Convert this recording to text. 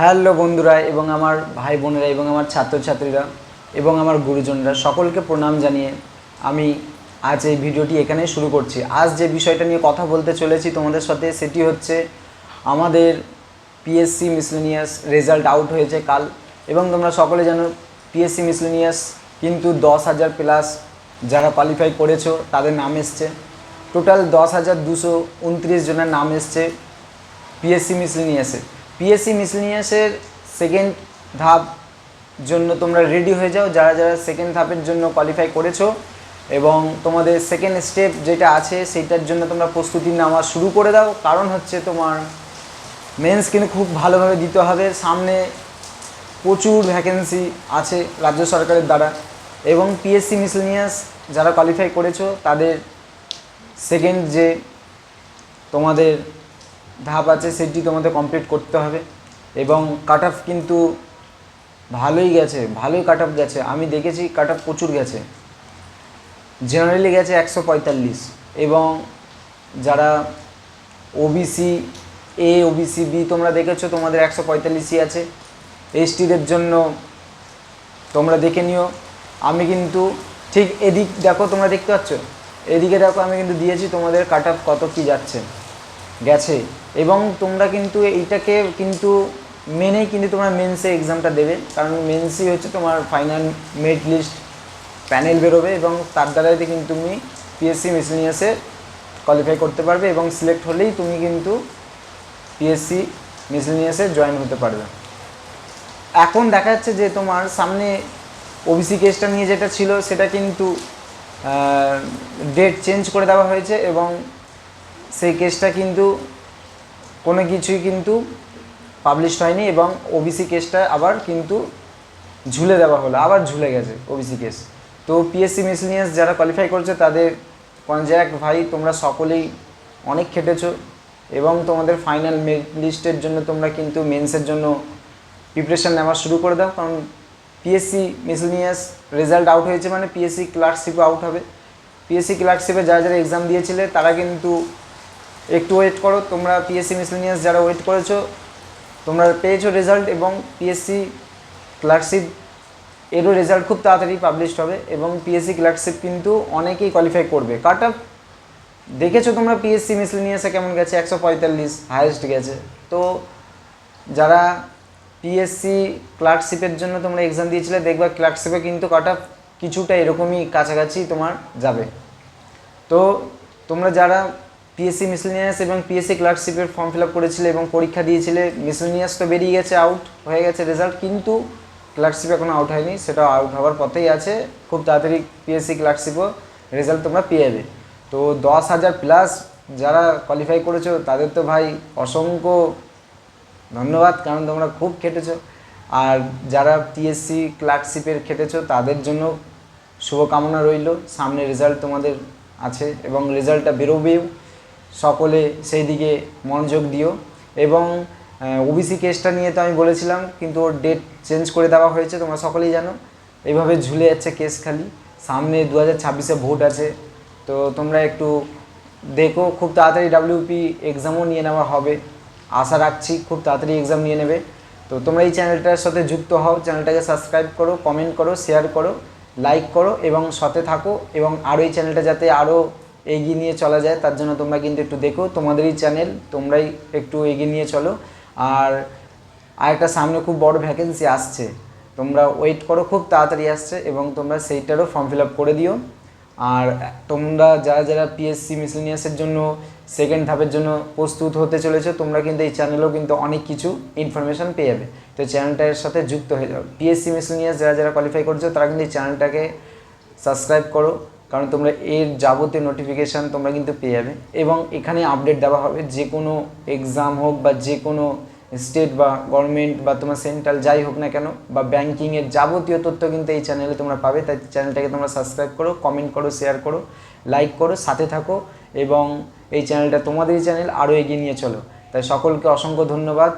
Hello বন্ধুরা এবং আমার ভাই বোনেরা এবং আমার ছাত্রছাত্রীরা এবং আমার গুরুজনরা সকলকে প্রণাম জানিয়ে আমি আজ এই ভিডিওটি এখানে শুরু করছি। আজ যে বিষয়টা নিয়ে কথা বলতে চলেছি তোমাদের সাথে সেটি হচ্ছে আমাদের পিএসসি মিসলেনিয়াস রেজাল্ট আউট হয়েছে কাল এবং তোমরা সকলে জানো পিএসসি মিসলেনিয়াস কিন্তু দশ হাজার প্লাস যারা কোয়ালিফাই করেছ তাদের নাম এসছে। টোটাল দশ হাজার দুশো উনত্রিশ জনের নাম এসছে পিএসসি মিসলিনিয়াসে পিএসসি মিসলিনিয়াসের সেকেন্ড ধাপ জন্য তোমরা রেডি হয়ে যাও, যারা যারা সেকেন্ড ধাপের জন্য কোয়ালিফাই করেছ এবং তোমাদের সেকেন্ড স্টেপ যেটা আছে সেইটার জন্য তোমরা প্রস্তুতি নেওয়া শুরু করে দাও। কারণ হচ্ছে তোমার মেন্স কিন্তু খুব ভালোভাবে দিতে হবে। সামনে প্রচুর ভ্যাকেন্সি আছে রাজ্য সরকারের দ্বারা এবং পিএসসি মিসলিনিয়াস যারা কোয়ালিফাই করেছ, তাদের সেকেন্ড যে তোমাদের ধাপ আছে, সেটি তোমাদের কমপ্লিট করতে হবে। এবং কাট অফ কিন্তু ভালোই গেছে, ভালোই কাট অফ গেছে। আমি দেখেছি কাট অফ প্রচুর গেছে। জেনারেলি গেছে একশো পঁয়তাল্লিশ। এবং যারা ওবিসি এ ওবিসি বি তোমরা দেখেছ, তোমাদের একশো পঁয়তাল্লিশই আছে। এসটিদের জন্য তোমরা দেখে নিও। আমি কিন্তু ঠিক এদিক, দেখো তোমরা দেখতে পাচ্ছ? এদিকে দেখো, আমি কিন্তু দিয়েছি তোমাদের কাট অফ কত কী যাচ্ছে। গেছে। এবং তোমরা কিন্তু এইটাকে কিন্তু মেনেই কিন্তু তোমরা মেন্সে এক্সামটা দেবে। কারণ মেন্সই হচ্ছে তোমার ফাইনাল মেড লিস্ট প্যানেল বেরোবে এবং তার দ্বারাই কিন্তু তুমি পিএসসি মিসলিনিয়াসে কোয়ালিফাই করতে পারবে এবং সিলেক্ট হলেই তুমি কিন্তু পিএসসি মিসলিনিয়াসে জয়েন হতে পারবে। এখন দেখা যাচ্ছে যে তোমার সামনে ওবিসি কেসটা নিয়ে যেটা ছিল, সেটা কিন্তু ডেট চেঞ্জ করে দেওয়া হয়েছে এবং সেই কেসটা কিন্তু কোনো কিছুই কিন্তু পাবলিশড হয়নি এবং ওবিসি কেসটা আবার কিন্তু ঝুলে দেওয়া হলো, আবার ঝুলে গেছে ওবিসি কেস তো পিএসসি মিসলিনিয়াস যারা কোয়ালিফাই করছে তাদের কনজ্যাক্ট ভাই, তোমরা সকলেই অনেক খেটেছো এবং তোমাদের ফাইনাল মেরিট লিস্টের জন্য তোমরা কিন্তু মেন্সের জন্য প্রিপারেশান নেওয়া শুরু করে দাও। কারণ পিএসসি মিসলিনিয়াস রেজাল্ট আউট হয়েছে মানে পিএসসি ক্লার্কশিপও আউট হবে। পিএসসি ক্লার্কশিপে যারা যারা এক্সাম দিয়েছিলে তারা কিন্তু একটু ওয়েট করো, তোমরা পিএসসি মিসলিনিয়াস যারা ওয়েট করেছ, তোমরা পেয়েছ রেজাল্ট এবং পিএসসি ক্লার্কশিপ এরও রেজাল্ট খুব তাড়াতাড়ি পাবলিশড হবে এবং পিএসসি ক্লার্কশিপ কিন্তু অনেকেই কোয়ালিফাই করবে। কাট অফ দেখেছ তোমরা পিএসসি মিসলিনিয়াসে কেমন গেছে? একশো পঁয়তাল্লিশ হায়েস্ট গেছে। তো যারা পিএসসি ক্লার্কশিপের জন্য তোমরা এক্সাম দিয়েছিলে, দেখবা ক্লার্কশিপে কিন্তু কাট অফ কিছুটা এরকমই কাছাকাছি তোমার যাবে। তো তোমরা যারা পিএসসি মিসলিনিয়াস এবং পিএসসি ক্লার্কশিপের ফর্ম ফিল আপ করেছিলে এবং পরীক্ষা দিয়েছিলে মিসলিনিয়াস তো বেরিয়ে গেছে আউট হয়ে গেছে রেজাল্ট কিন্তু ক্লার্কশিপ এখনও আউট হয়নি, সেটা আউট হওয়ার পথেই আছে। খুব তাড়াতাড়ি পিএসসি ক্লার্কশিপও রেজাল্ট তোমরা পেয়ে যাবে। তো দশ হাজার প্লাস যারা কোয়ালিফাই করেছ, তাদের তো ভাই অসংখ্য ধন্যবাদ, কারণ তোমরা খুব খেটেছো। আর যারা পিএসসি ক্লার্কশিপের খেটেছো, তাদের জন্য শুভকামনা রইল। সামনে রেজাল্ট তোমাদের আছে এবং রেজাল্টটা বেরোবেও। সকলে সেই দিকে মনোযোগ দিও। এবং ওবিসি কেসটা নিয়ে তো আমি বলেছিলাম, কিন্তু ওর ডেট চেঞ্জ করে দেওয়া হয়েছে, তোমরা সকলেই জানো। এইভাবে ঝুলে যাচ্ছে কেস খালি। সামনে দু হাজার ছাব্বিশে ভোট আছে। তো তোমরা একটু দেখো, খুব তাড়াতাড়ি ডাব্লিউপি এক্সামও নিয়ে নেওয়া হবে। আশা রাখছি খুব তাড়াতাড়ি এক্সাম নিয়ে নেবে। তো তোমরা এই চ্যানেলটার সাথে যুক্ত হও চ্যানেলটাকে সাবস্ক্রাইব করো কমেন্ট করো শেয়ার করো লাইক করো, এবং সাথে থাকো, এবং আরও এই চ্যানেলটা যাতে আরও এগিয়ে নিয়ে চলা যায়, তার জন্য তোমরা কিন্তু একটু দেখো, তোমাদেরই চ্যানেল তোমরাই একটু এগিয়ে নিয়ে চলো। আর আরেকটা সামনে খুব বড় ভ্যাকেন্সি আসছে, তোমরা ওয়েট করো, খুব তাড়াতাড়ি আসছে এবং তোমরা সেইটারও ফর্ম ফিল আপ করে দিও। আর তোমরা যারা যারা পিএসসি মিসলিনিয়াসের জন্য সেকেন্ড ধাপের জন্য প্রস্তুত হতে চলেছো, তোমরা কিন্তু এই চ্যানেলেও কিন্তু অনেক কিছু ইনফরমেশান পেয়ে যাবে। তো চ্যানেলটার সাথে যুক্ত হয়ে যাও। পিএসসি মিসলিনিয়াস যারা যারা কোয়ালিফাই করছ, তারা কিন্তু এই চ্যানেলটাকে সাবস্ক্রাইব করো। কারণ তোমরা এর যাবতীয় নোটিফিকেশান তোমরা কিন্তু পেয়ে যাবে। এবং এখানে আপডেট দেওয়া হবে যে কোনো এক্সাম হোক বা যে কোনো স্টেট বা গভর্নমেন্ট বা তোমার সেন্ট্রাল যাই হোক না কেন বা ব্যাঙ্কিংয়ের যাবতীয় তথ্য কিন্তু এই চ্যানেলে তোমরা পাবে। তাই চ্যানেলটাকে তোমরা সাবস্ক্রাইব করো কমেন্ট করো শেয়ার করো লাইক করো, সাথে থাকো এবং এই চ্যানেলটা তোমাদেরই চ্যানেল আরও এগিয়ে নিয়ে চলো। তাই সকলকে অসংখ্য ধন্যবাদ।